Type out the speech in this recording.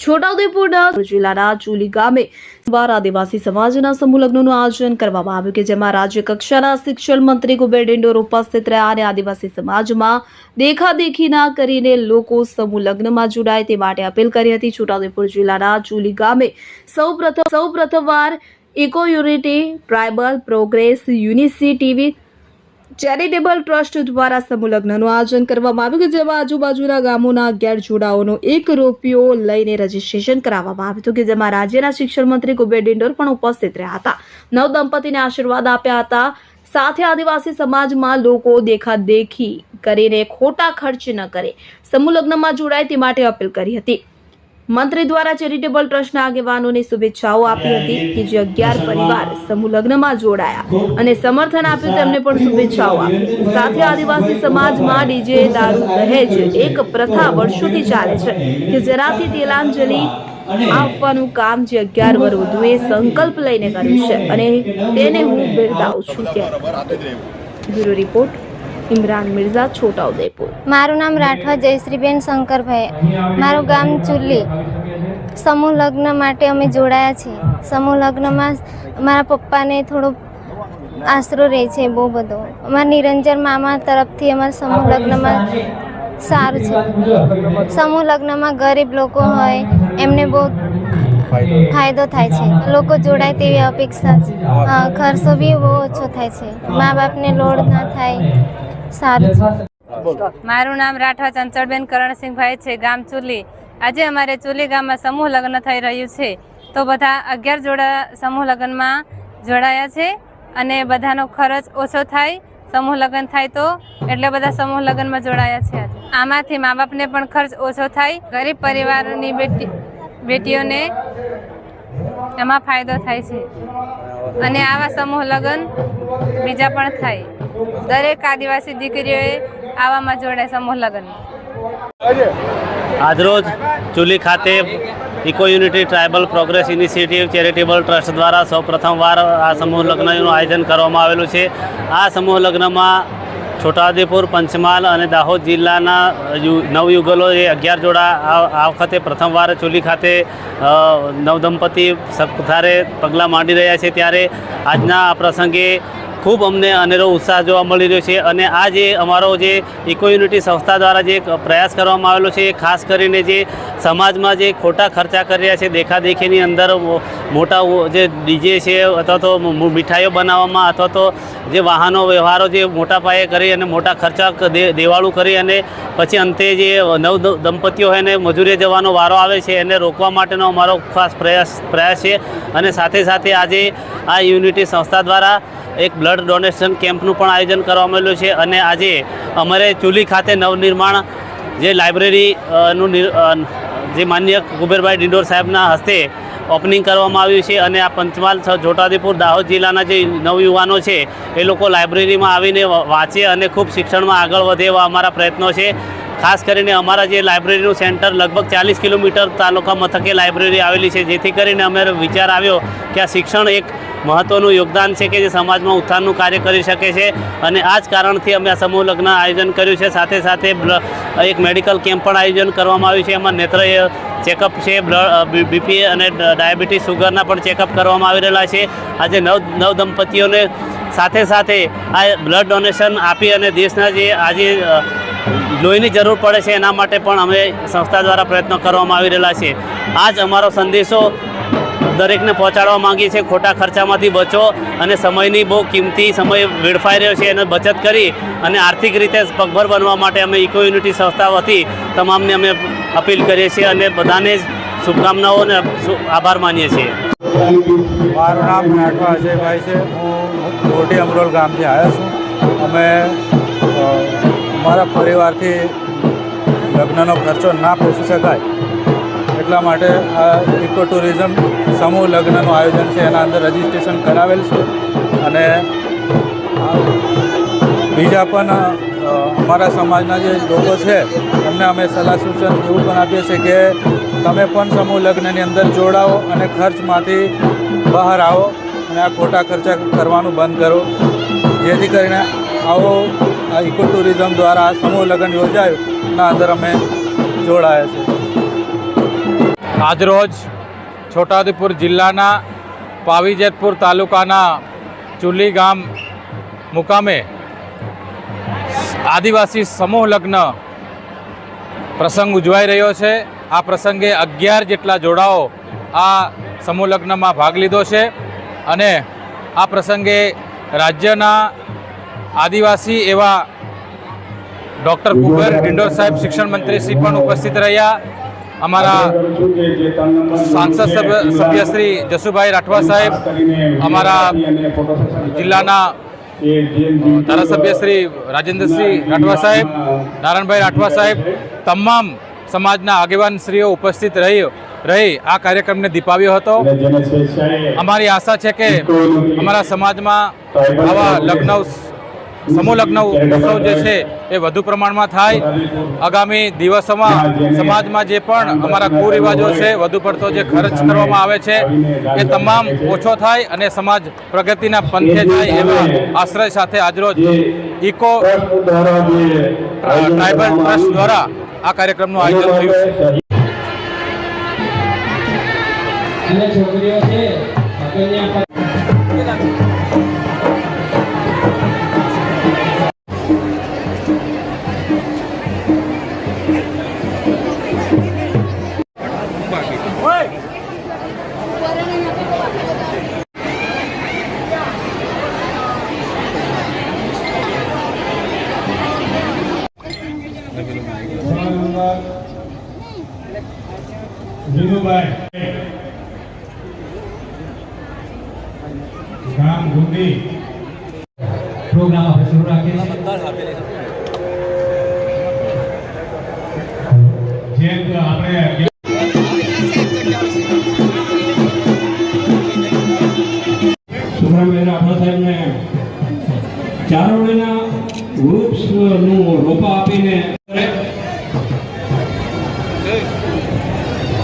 છોટાઉદેપુરના જિલ્લાના ચુલી ગામે વાર આદિવાસી સમાજના સમૂહ લગ્નનું આયોજન કરવામાં આવ્યું કે જેમાં રાજ્ય કક્ષાના શિક્ષણ મંત્રી કુબેર ડિંડોર ઉપસ્થિત રહ્યા અને આદિવાસી સમાજમાં દેખાદેખી ના કરીને લોકો સમૂહ લગ્નમાં જોડાય તે માટે અપીલ કરી હતી. છોટાઉદેપુર જિલ્લાના ચુલી ગામે સૌપ્રથમ સૌપ્રથમવાર ઇકો યુનિટી ટ્રાઇબલ પ્રોગ્રેસ યુનિસિટીવી ચેરિટેબલ ટ્રસ્ટ દ્વારા સમૂહ લગ્નનું આયોજન કરવામાં આવ્યું કે જેમાં આજુબાજુના ગામોના અગિયાર જોડાઓનો એક રૂપિયો લઈને રજીસ્ટ્રેશન કરાવવામાં આવ્યું હતું કે જેમાં રાજ્યના શિક્ષણ મંત્રી કુબેર ડિંડોર પણ ઉપસ્થિત રહ્યા હતા. નવ દંપતીને આશીર્વાદ આપ્યા હતા. સાથે આદિવાસી સમાજમાં લોકો દેખાદેખી કરીને ખોટા ખર્ચ ન કરે. સમૂહ લગ્નમાં જોડાય તે માટે અપીલ કરી હતી. મંત્રી દ્વારા ચેરિટેબલ ટ્રસ્ટના આગેવાનોને શુભેચ્છાઓ આપી હતી કે જે અગિયાર પરિવાર સમૂહ લગ્નમાં જોડાયા અને સમર્થન આપ્યું તેમને પણ શુભેચ્છાઓ આપી. સાથે આદિવાસી સમાજમાં ડીજે દારૂ દહેજ એક પ્રથા વર્ષોથી ચાલે છે કે જેનાથી તેલાંજલિ આપવાનું કામ જે અગિયાર વર વધુએ સંકલ્પ લઈને કર્યું છે અને તેને હું બિરદાવું છું ત્યારે. Bureau report. ઇમરાન મિર્ઝા છોટાઉદેપુર મારું નામ રાઠવા જયશ્રીબેન શંકરભાઈ. મારું ગામ ચુલ્લી. સમૂહ લગ્ન માટે અમે જોડાયા છીએ. સમૂહ લગ્નમાં મારા પપ્પાને થોડો આશરો રહે છે, બહુ બધો. અમારા નિરંજન મામા તરફથી અમારા સમૂહ લગ્નમાં સારું છે. સમૂહ લગ્નમાં ગરીબ લોકો હોય, એમને બહુ ફાયદો થાય છે. લોકો જોડાય તેવી અપેક્ષા છે. ખર્ચો બી બહુ ઓછો થાય છે. મા બાપને લોડ ના થાય. સારું મારું નામ રાઠવા ચંચળબેન કરણસિંહભાઈ છે ગામ ચુલી આજે અમારે ચુલી ગામમાં સમૂહ લગ્ન થઈ રહ્યું છે. તો બધા અગિયાર જોડા સમૂહ લગ્નમાં જોડાયા છે અને બધાનો ખર્ચ ઓછો થાય સમૂહ લગ્ન થાય તો એટલે બધા સમૂહ લગ્નમાં જોડાયા છે આમાંથી મા બાપને પણ ખર્ચ ઓછો થાય ગરીબ પરિવારની બેટી બેટીઓને એમાં ફાયદો થાય છે. અને આવા સમૂહ લગ્ન બીજા પણ થાય. દરેક આદિવાસી દીકરીઓએ આવામાં જોડાય સમૂહ લગ્ન. આજરોજ ચુલી ખાતે eco unity tribal progress initiative charitable trust દ્વારા સૌ પ્રથમવાર આ સમૂહ લગ્નનું આયોજન કરવામાં આવેલું છે. આ સમૂહ લગ્નમાં છોટાઉદેપુર, પંચમહાલ અને દાહોદ જિલ્લાના નવયુગલો એ અગિયાર જોડા આ વખતે પ્રથમવાર ચુલી ખાતે નવદંપતિ સત્તારે પગલાં માંડી રહ્યા છે. ત્યારે આજના આ પ્રસંગે ખૂબ અમને અનેરો ઉત્સાહ જોવા મળી રહ્યો છે અને આ જે અમારો જે ઇકો યુનિટી સંસ્થા દ્વારા જે પ્રયાસ કરવામાં આવેલો છે એ ખાસ કરીને જે સમાજમાં જે ખોટા ખર્ચા કરી રહ્યા છે, દેખાદેખીની અંદર મોટા જે ડીજે છે અથવા તો મીઠાઈઓ બનાવવામાં અથવા તો જે વાહનો, વ્યવહારો જે મોટા પાયે કરી અને મોટા ખર્ચા દેવાળું કરી અને પછી અંતે જે નવ દંપતીઓ હોય એને મજૂરીએ જવાનો વારો આવે છે એને રોકવા માટેનો અમારો ખાસ પ્રયાસ પ્રયાસ છે અને સાથે સાથે આજે આ યુનિટી સંસ્થા દ્વારા એક બ્લડ ડોનેશન કેમ્પનું પણ આયોજન કરવામાં આવેલું છે અને આજે અમારે ચુલી ખાતે નવનિર્માણ જે લાઇબ્રેરી અ, નું નિર- અ, જે માન્ય કુબેરભાઈ ડિંડોર સાહેબના હસ્તે ઓપનિંગ કરવામાં આવ્યું છે અને આ પંચમહાલ છોટાઉદેપુર દાહોદ જિલ્લાના જે નવયુવાનો છે એ લોકો લાઇબ્રેરીમાં આવીને વાંચે અને ખૂબ શિક્ષણમાં આગળ વધે એવા અમારા પ્રયત્નો છે. ખાસ કરીને અમારા જે લાઇબ્રેરીનું સેન્ટર લગભગ ચાલીસ કિલોમીટર તાલુકા મથકે લાઇબ્રેરી આવેલી છે, જેથી કરીને અમે વિચાર આવ્યો કે આ શિક્ષણ એક મહત્ત્વનું યોગદાન છે કે જે સમાજમાં ઉત્થાનનું કાર્ય કરી શકે છે. અને આ જ કારણથી અમે આ સમૂહ લગ્ન આયોજન કર્યું છે. સાથે સાથે એક મેડિકલ કેમ્પ પણ આયોજન કરવામાં આવ્યું છે. એમાં નેત્ર ચેકઅપ છે બ્લડ બીપી અને ડાયાબિટીસ સુગરના પણ ચેકઅપ કરવામાં આવી રહેલા છે. આજે નવ નવ દંપતીઓને સાથે સાથે આ બ્લડ ડોનેશન આપી અને દેશના જે આજે લોહીની જરૂર પડે છે, એના માટે પણ અમે સંસ્થા દ્વારા પ્રયત્નો કરવામાં આવી રહેલા છે. આ જ અમારો સંદેશો દરેકને પહોંચાડવા માંગીએ છીએ. ખોટા ખર્ચામાંથી બચો અને સમયની બહુ કિંમતી સમય વેડફાઈ રહ્યો છે, એને બચત કરી અને આર્થિક રીતે પગભર બનવા માટે અમે ઇકો યુનિટી સંસ્થા વતી તમામને અમે અપીલ કરીએ છીએ અને બધાને જ શુભકામનાઓ અને આભાર માનીએ છીએ. મારું નામ નાટવા અજયભાઈ છે. હું મોટી અમરોલ ગામથી આવ્યો છું. અમે મારા પરિવારથી લગ્નનો ખર્ચો ના પોષી શકાય. એટલા માટે આ ઇકો ટુરિઝમ સમૂહ લગ્નનું આયોજન છે, એના અંદર રજિસ્ટ્રેશન કરાવેલ છે. અને બીજા પણ અમારા સમાજના જે લોકો છે, એમને અમે સલાહ સૂચન એવું પણ આપીએ છીએ કે તમે પણ સમૂહ લગ્નની અંદર જોડાઓ અને ખર્ચમાંથી બહાર આવો અને આ ખોટા ખર્ચા કરવાનું બંધ કરો. જેથી કરીને આવો આ ઇકો ટુરિઝમ દ્વારા આ સમૂહ લગ્ન યોજાયું. એના અંદર અમે જોડાયા છે. આજરોજ છોટાઉદેપુર જિલ્લાના પાવીજેતપુર તાલુકાના ચુલી ગામ મુકામે આદિવાસી સમૂહ લગ્ન પ્રસંગ ઉજવાઈ રહ્યો છે. આ પ્રસંગે અગિયાર જેટલા જોડાઓ આ સમૂહ લગ્નમાં ભાગ લીધો છે અને આ પ્રસંગે રાજ્યના આદિવાસી એવા ડૉક્ટર કુબેર ડિંડોર સાહેબ શિક્ષણ મંત્રી શ્રી પણ ઉપસ્થિત રહ્યા. અમારા સાંસદ સભ્ય શ્રી જસુભાઈ રાઠવા સાહેબ અમારા જિલ્લાના ધારાસભ્ય શ્રી રાજેન્દ્રસિંહ રાઠવા સાહેબ નારાયણભાઈ રાઠવા સાહેબ તમામ સમાજના આગેવાન શ્રીઓ ઉપસ્થિત રહી રહી આ કાર્યક્રમને દીપાવ્યો હતો. અમારી આશા છે કે અમારા સમાજમાં આવા લગ્ન સમૂહ લગ્ન ઉત્સવ જે છે એ વધુ પ્રમાણમાં થાય. આગામી દિવસોમાં સમાજમાં જે પણ અમારા કુરિવાજો છે, વધુ પડતો જે ખર્ચ કરવામાં આવે છે, એ તમામ ઓછો થાય અને સમાજ પ્રગતિના પંથે જાય એવા આશ્રય સાથે આજરોજ ઇકો ટ્રાઇબલ ટ્રસ્ટ દ્વારા આ કાર્યક્રમનું આયોજન થયું છે. છોકરીઓ છે વિનુભાઈ ગામ ગુંડી. પ્રોગ્રામ આપણે શરૂ રાખીએ છીએ. જેમ કે આપણે સુબ્રમણ્ય રાઠવા સાહેબને ચારોળીના વૃક્ષનું રોપા આપીને